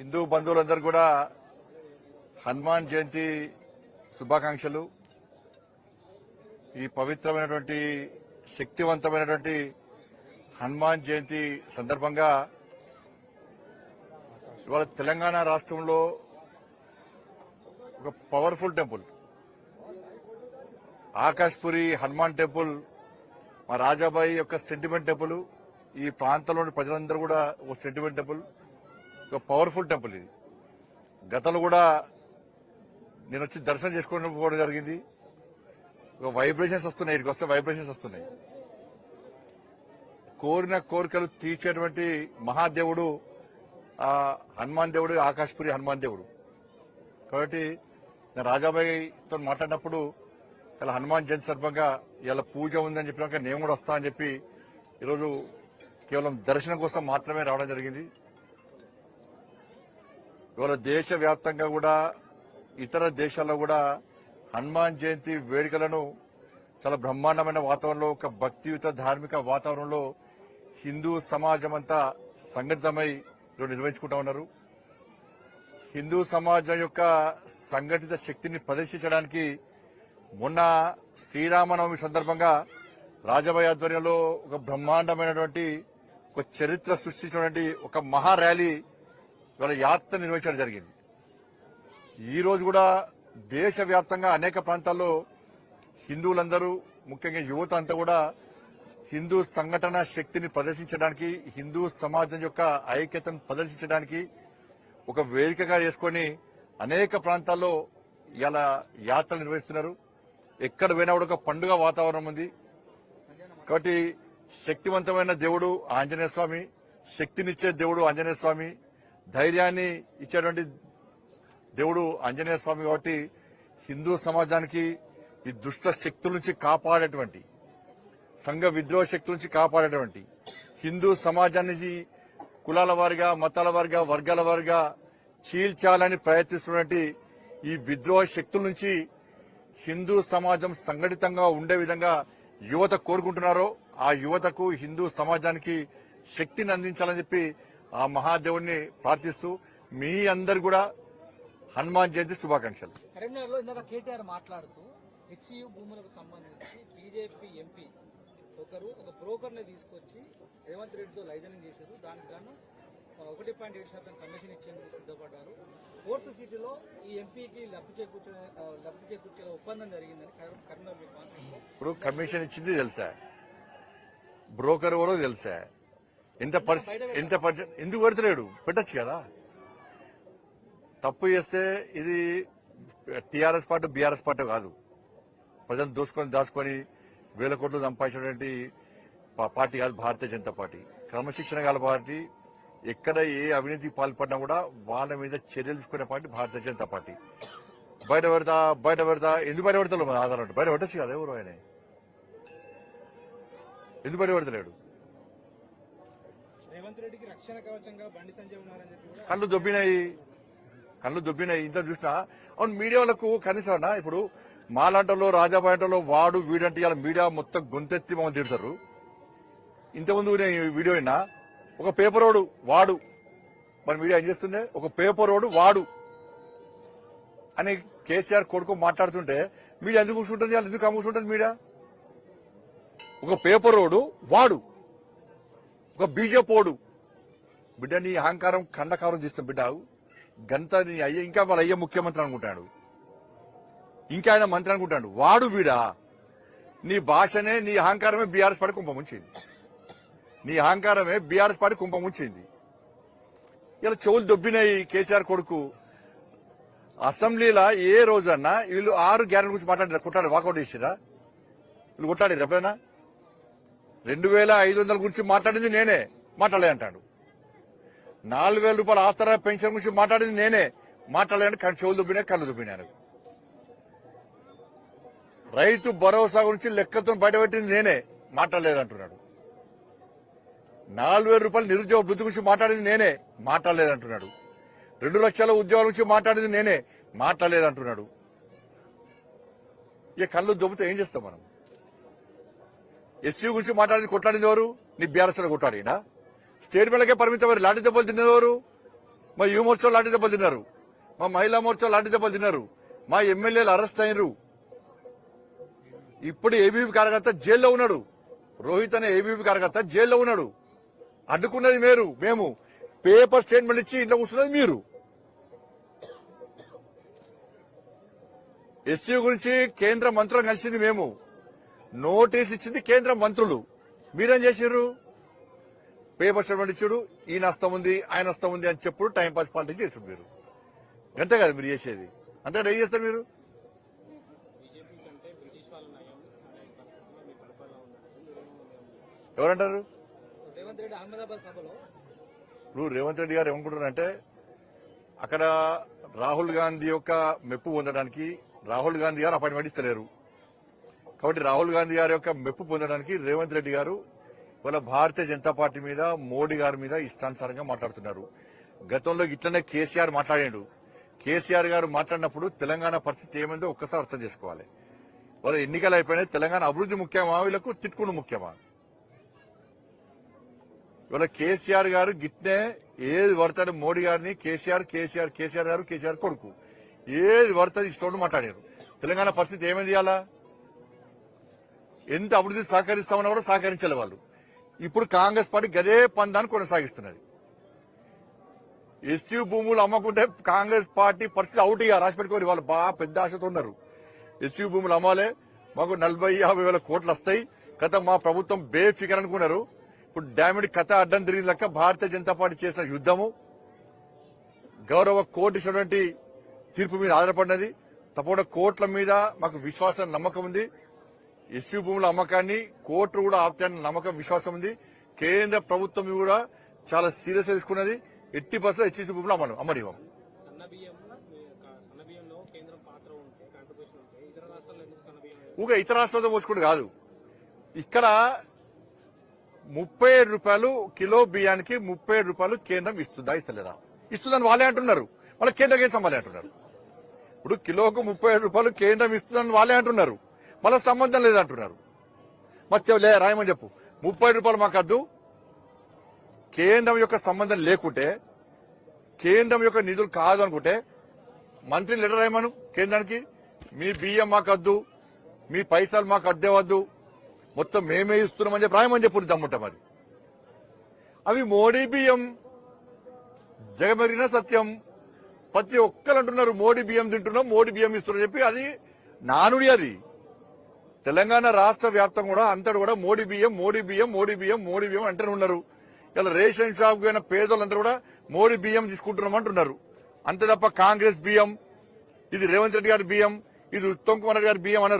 హిందూ బంధువులందరూ కూడా హనుమాన్ జయంతి శుభాకాంక్షలు. ఈ పవిత్రమైనటువంటి శక్తివంతమైనటువంటి హనుమాన్ జయంతి సందర్భంగా ఇవాళ తెలంగాణ రాష్ట్రంలో ఒక powerful temple. Akashpuri Hanuman temple మా రాజాబాయి యొక్క సెంటిమెంట్ టెంపుల్ ఈ ప్రాంతంలోని ప్రజలందరూ కూడా ఒక సెంటిమెంట్ టెంపుల్. ఒక పవర్ఫుల్ టెంపుల్ ఇది. గతంలో కూడా నేను వచ్చి దర్శనం చేసుకోవడం జరిగింది. ఒక వైబ్రేషన్స్ వస్తున్నాయి ఇక్కడికి వస్తే వైబ్రేషన్స్ వస్తున్నాయి. కోరిన కోరికలు తీర్చేటువంటి మహాదేవుడు హనుమాన్ దేవుడు ఆకాశపురి హనుమాన్ దేవుడు. కాబట్టి నేను రాజాబాయితో మాట్లాడినప్పుడు ఇలా హనుమాన్ జయంతి సందర్భంగా ఇలా పూజ ఉందని చెప్పినాక నేను కూడా వస్తా అని చెప్పి ఈరోజు కేవలం దర్శనం కోసం మాత్రమే రావడం జరిగింది. ఇవాళ దేశవ్యాప్తంగా కూడా ఇతర దేశాల్లో కూడా హనుమాన్ జయంతి వేడుకలను చాలా బ్రహ్మాండమైన వాతావరణంలో ఒక భక్తియుత ధార్మిక వాతావరణంలో హిందూ సమాజం అంతా సంఘటితమై నిర్వహించుకుంటా ఉన్నారు. హిందూ సమాజం యొక్క సంఘటిత శక్తిని ప్రదర్శించడానికి మొన్న శ్రీరామనవమి సందర్భంగా రాజభయ ఆధ్వర్యంలో ఒక బ్రహ్మాండమైనటువంటి ఒక చరిత్ర సృష్టించినటువంటి ఒక మహా ర్యాలీ ఇవాళ యాత్ర నిర్వహించడం జరిగింది. ఈ రోజు కూడా దేశవ్యాప్తంగా అనేక ప్రాంతాల్లో హిందువులందరూ ముఖ్యంగా యువత అంతా కూడా హిందూ సంఘటన శక్తిని ప్రదర్శించడానికి హిందూ సమాజం యొక్క ఐక్యతను ప్రదర్శించడానికి ఒక వేదికగా చేసుకొని అనేక ప్రాంతాల్లో ఇలా యాత్రలు నిర్వహిస్తున్నారు. ఎక్కడ పోయినా కూడా ఒక పండుగ వాతావరణం ఉంది. కాబట్టి శక్తివంతమైన దేవుడు ఆంజనేయ స్వామి శక్తినిచ్చే దేవుడు ఆంజనేయ స్వామి ధైర్యాన్ని ఇచ్చేటువంటి దేవుడు ఆంజనేయ స్వామి కాబట్టి హిందూ సమాజానికి ఈ దుష్ట శక్తుల నుంచి కాపాడేటువంటి సంఘ విద్రోహ శక్తుల నుంచి కాపాడేటువంటి హిందూ సమాజాన్ని కులాల వారిగా మతాల వారిగా వర్గాల వారిగా చీల్చాలని ప్రయత్నిస్తున్నటువంటి ఈ విద్రోహ శక్తుల నుంచి హిందూ సమాజం సంఘటితంగా ఉండే విధంగా యువత కోరుకుంటున్నారో ఆ యువతకు హిందూ సమాజానికి శక్తిని అందించాలని చెప్పి ఆ మహాదేవుణ్ణి ప్రార్థిస్తూ మీ అందరు కూడా హనుమాన్ జయంతి శుభాకాంక్షలు. కరీంనగర్లో ఇందాక కేటీఆర్ మాట్లాడుతూ హెచ్యు భూములకు సంబంధించి బీజేపీ ఎంపీ ఒకరు ఒక బ్రోకర్ని తీసుకొచ్చి రేవంత్ రెడ్డితో లైజనింగ్ చేశారు. దానికి గాను ఒకటి పాయింట్ ఏడు శాతం కమిషన్ ఇచ్చేందుకు సిద్ధపడ్డారు. ఫోర్త్ సిటీలో ఈ ఎంపీకి లబ్ధి చేకూర్చే లబ్ధి చేకూర్చే ఒప్పందం జరిగిందని కరీం- కరీంనగర్ ఇప్పుడు కమిషన్ ఇచ్చింది తెలుసా? బ్రోకర్ ఎవరో తెలుసా? ఎంత పరిస్థితి ఎంత పర్సెంట్ ఎందుకు పెడతలేడు? పెట్టచ్చు కదా. తప్పు చేస్తే ఇది టీఆర్ఎస్ పార్టీ బీఆర్ఎస్ పార్టీ కాదు. ప్రజలు దోసుకొని దాచుకొని వేల కోట్లు సంపాదించినటువంటి పార్టీ కాదు భారతీయ జనతా పార్టీ. క్రమశిక్షణ గల పార్టీ ఎక్కడ ఏ అవినీతికి పాల్పడినా కూడా వాళ్ళ మీద చర్యలు తీసుకునే పార్టీ భారతీయ జనతా పార్టీ. బయట పెడతా బయట పెడతా ఎందుకు బయట పెడతాడు ఆధారం బయట పెట్టచ్చు కదా ఎవరు ఆయన? ఎందుకు బయట పెడతలేడు? కళ్ళు దొబ్బినాయి. కళ్ళు దొబ్బినాయి. ఇంత చూసినా? అవును మీడియా వాళ్ళకు కనీసం ఇప్పుడు మాలాంటలో రాజాబాయంటలో వాడు వీడంటే ఇలా మీడియా మొత్తం గొంతెత్తి మమ్మల్ని తిడతారు. ఇంతకుముందు నేను వీడియో అయినా ఒక పేపర్ వాడు వాడు. మరి మీడియా ఏం చేస్తుంది? ఒక పేపర్ వాడు వాడు. అని కేసీఆర్ కొడుకు మాట్లాడుతుంటే మీడియా ఎందుకు కూర్చుంటుంది? వాళ్ళు ఎందుకు అమ్ముకుంటుంది మీడియా? ఒక పేపర్ వాడు వాడు. ఒక బీజేపోడు బిడ్డ నీ అహంకారం ఖండకారం చేస్తాం బిడ్డ గంత నీ అయ్య ఇంకా వాళ్ళ అయ్య ముఖ్యమంత్రి అనుకుంటాడు. ఇంకా ఆయన మంత్రి అనుకుంటాడు. వాడు వీడా? నీ భాషనే నీ అహంకారమే బీఆర్ఎస్ పార్టీ కుంభముంచింది నీ అహంకారమే బీఆర్ఎస్ పార్టీ కుంభముంచింది ఇలా చెవులు దొబ్బినాయి కేసీఆర్ కొడుకు. అసెంబ్లీలో ఏ రోజన్నా వీళ్ళు ఆరు గ్యారెంటీ గురించి మాట్లాడారు. కొట్టాడు వాకౌట్ చేసిరా వీళ్ళు కొట్టాడు ఎప్పుడైనా? రెండు వేల ఐదు వందల గురించి మాట్లాడింది నేనే. మాట్లాడలే అంటాడు. నాలుగు వేల రూపాయల ఆస్తరా పెన్షన్ గురించి మాట్లాడింది నేనే. మాట్లాడలేని కానీ చెవులు దుబ్బినా కళ్ళు దుబ్బినాను. రైతు భరోసా గురించి లెక్కతో బయటపెట్టింది నేనే. మాట్లాడలేదంటున్నాడు. నాలుగు వేల రూపాయల నిరుద్యోగ వృద్ధి గురించి మాట్లాడింది నేనే. మాట్లాడలేదంటున్నాడు. రెండు లక్షల ఉద్యోగాల గురించి మాట్లాడింది నేనే. మాట్లాడలేదంటున్నాడు. ఇక కళ్ళు దుబ్బితే ఏం చేస్తాం మనం? ఎస్సీ గురించి మాట్లాడింది కొట్లాడింది ఎవరు? నీ బీఆర్ఎస్ కొట్లాడినా? స్టేట్ మేళకే పరిమితం ఎవరు? లాంటి దెబ్బలు తిన్నది మా యువ మోర్చా లాంటి దెబ్బలు తిన్నారు. మా మహిళా మోర్చా లాంటి దెబ్బలు తిన్నారు. మా ఎమ్మెల్యేలు అరెస్ట్ అయినరు. ఇప్పుడు ఏబీపీ కార్యకర్త జైల్లో ఉన్నాడు. రోహిత్ అనే ఏబీపీ కార్యకర్త జైల్లో ఉన్నాడు. అడ్డుకున్నది మీరు మేము. పేపర్ స్టేట్మెంట్ ఇచ్చి ఇంట్లో కూర్చున్నది మీరు. ఎస్సీ గురించి కేంద్ర మంత్రులు కలిసింది మేము. నోటీస్ ఇచ్చింది కేంద్ర మంత్రులు. మీరేం చేశారు పేపర్స్ స్టేట్మెంట్ ఈ నష్టం ఉంది ఆయన నష్టం ఉంది అని చెప్పుడు టైం పాస్ పాలిటిక్స్ చేసారు మీరు. అంతే కదా మీరు చేసేది. అంతే ఏం చేస్తారు మీరు? ఎవరంటారు? ఇప్పుడు రేవంత్ రెడ్డి గారు ఏమనుకుంటున్నారంటే అక్కడ రాహుల్ గాంధీ యొక్క మెప్పు పొందడానికి రాహుల్ గాంధీ గారు అపాయింట్మెంట్ ఇస్తలేరు. కాబట్టి రాహుల్ గాంధీ గారి యొక్క మెప్పు పొందడానికి రేవంత్ రెడ్డి గారు వాళ్ళ భారతీయ జనతా పార్టీ మీద మోడీ గారి మీద ఇష్టానుసారంగా మాట్లాడుతున్నారు. గతంలో ఇట్లనే కేసీఆర్ మాట్లాడాడు. కేసీఆర్ గారు మాట్లాడినప్పుడు తెలంగాణ పరిస్థితి ఏమైందో ఒక్కసారి అర్థం చేసుకోవాలి. వాళ్ళ ఎన్నికలు అయిపోయినాయి. తెలంగాణ అభివృద్ధి ముఖ్యమా? వీళ్ళకు తిట్టుకుని ముఖ్యమా? ఇవాళ కేసీఆర్ గారు గిట్నే ఏది పడతాడు మోడీ గారిని కేసీఆర్ కేసీఆర్ కేసీఆర్ గారు కేసీఆర్ కొడుకు. ఏది పడుతుంది ఇష్టం మాట్లాడారు. తెలంగాణ పరిస్థితి ఏమైంది ఇవాళ? ఎంత అభివృద్ధి సహకరిస్తామన్నా కూడా సహకరించాలి వాళ్ళు. ఇప్పుడు కాంగ్రెస్ పార్టీ గదే పందాన్ని కొనసాగిస్తున్నది. ఎస్యూ భూములు అమ్మకుంటే కాంగ్రెస్ పార్టీ పరిస్థితి అవుట్ ఇక రాసి పెట్టుకోవాలి వాళ్ళు బాగా పెద్ద ఆశతో ఉన్నారు. ఎస్యూ భూములు అమ్మాలే మాకు నలభై యాభై వేల కోట్లు వస్తాయి. కథ మా ప్రభుత్వం బేఫికర్ అనుకున్నారు. ఇప్పుడు డామిడ్ కథ అడ్డం తిరిగి లెక్క భారతీయ జనతా పార్టీ చేసిన యుద్దము గౌరవ కోర్టు ఇచ్చినటువంటి తీర్పు మీద ఆధారపడినది. తప్పకుండా కోర్టుల మీద మాకు విశ్వాసం నమ్మకం ఉంది. ఎస్సీ భూముల అమ్మకాన్ని కోర్టు కూడా ఆపుతాయన్న నమ్మకం విశ్వాసం ఉంది. కేంద్ర ప్రభుత్వం కూడా చాలా సీరియస్ తీసుకున్నది. ఎట్టి బస్సులో హెచ్ఎస్సీ భూములు అమ్మను అమ్మనివ్వం సన్న ఇతర ఊగా ఇతర రాష్ట్రాలతో పోల్చుకుంటూ కాదు. ఇక్కడ ముప్పై ఏడు రూపాయలు కిలో బియ్యానికి ముప్పై ఏడు రూపాయలు కేంద్రం ఇస్తుందా ఇస్తలేదా? ఇస్తుందని వాళ్ళే అంటున్నారు. వాళ్ళ కేంద్రం ఏం అంటున్నారు? ఇప్పుడు కిలోకు ముప్పై ఏడు రూపాయలు కేంద్రం ఇస్తుందని వాళ్ళే అంటున్నారు. మళ్ళీ సంబంధం లేదంటున్నారు. మరి లే రాయమని చెప్పు. ముప్పై రూపాయలు మాకు వద్దు కేంద్రం యొక్క సంబంధం లేకుంటే కేంద్రం యొక్క నిధులు కాదు అనుకుంటే మంత్రి లెటర్ రాయమను కేంద్రానికి. మీ బియ్యం మాకు వద్దు మీ పైసలు మాకు అద్దే వద్దు మొత్తం మేమే ఇస్తున్నామని చెప్పి రాయమని చెప్పు దమ్ముంట మరి. అవి మోడీ బియ్యం. జగమెరిగిన సత్యం. ప్రతి ఒక్కరు అంటున్నారు మోడీ బియ్యం తింటున్నాం మోడీ బియ్యం ఇస్తున్నారు చెప్పి అది నానుడి అది. తెలంగాణ రాష్ట్ర వ్యాప్తంగా కూడా అంతటి కూడా మోడీ బియ్యం మోడీ బియ్యం మోడీ బియ్యం మోడీ బియ్యం అంటూనే ఉన్నారు. ఇలా రేషన్ షాప్ పోయిన పేదోళ్ళందరూ కూడా మోడీ బియ్యం తీసుకుంటున్నాం అంటున్నారు. అంతే తప్ప కాంగ్రెస్ బియ్యం ఇది రేవంత్ రెడ్డి గారి బియ్యం ఇది ఉత్తమ్ కుమార్ గారి బియ్యం అన్నారు.